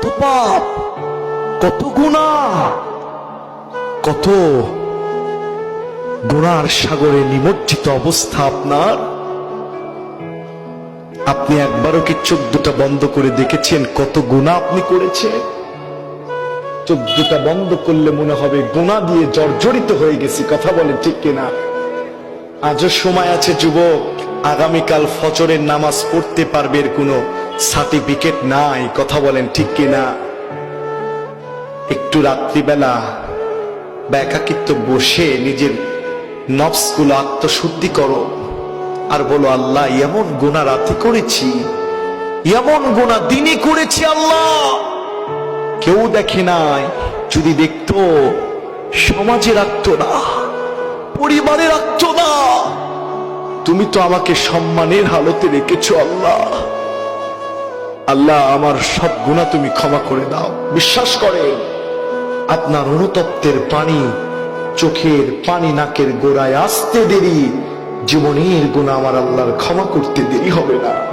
কত পাপ কত গুণা, কত গুণার সাগরে নিমজ্জিত অবস্থা আপনার? আপনি একবারও কি চোখ দুটা বন্ধ করে দেখেছেন কত গুণা আপনি করেছেন? চোখ দুটা বন্ধ করলে মনে হবে গুণা দিয়ে জর্জরিত হয়ে গেছি, কথা বলে ঠিক কিনা? আজও সময় আছে যুবক, আগামীকাল ফজরের নামাজ পড়তে পারবে এর কোনো সার্টিফিকেট নাই, কথা বলেন ঠিক কিনা? একটু রাত্রিবেলা বা একাকিত্ব বসে নিজের নফসগুলো আত্মশুদ্ধি করো আর বলো, আল্লাহ, এমন গুণা রাতে করেছি, এমন গুণা দিনে করেছি আল্লাহ। কেউ দেখে নাই, যদি দেখতো সমাজে রাখতো না পরিবারে রাখতো না তুমি তো আমাকে সম্মানের হালতে রেখেছো আল্লাহ। আল্লাহ আমার সব গুণা তুমি ক্ষমা করে দাও। বিশ্বাস করে আপনার অনুতপ্তের পানি চোখের পানি নাকের গোড়ায় আসতে দেরি, জীবনের গুণা আমার আল্লাহর ক্ষমা করতে দেরি হবে না।